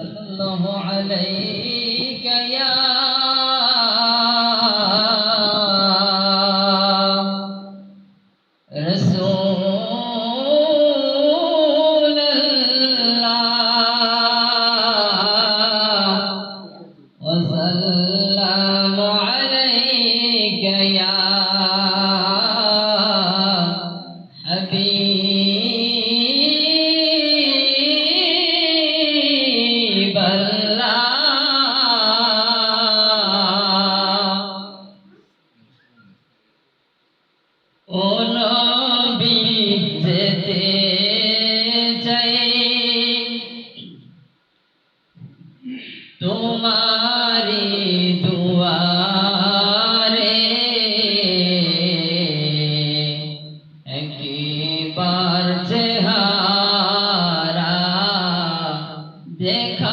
صلى الله عليك يا ও নবী যেতে চাই। তোমারি দুয়ারে একবার চেহারা দেখা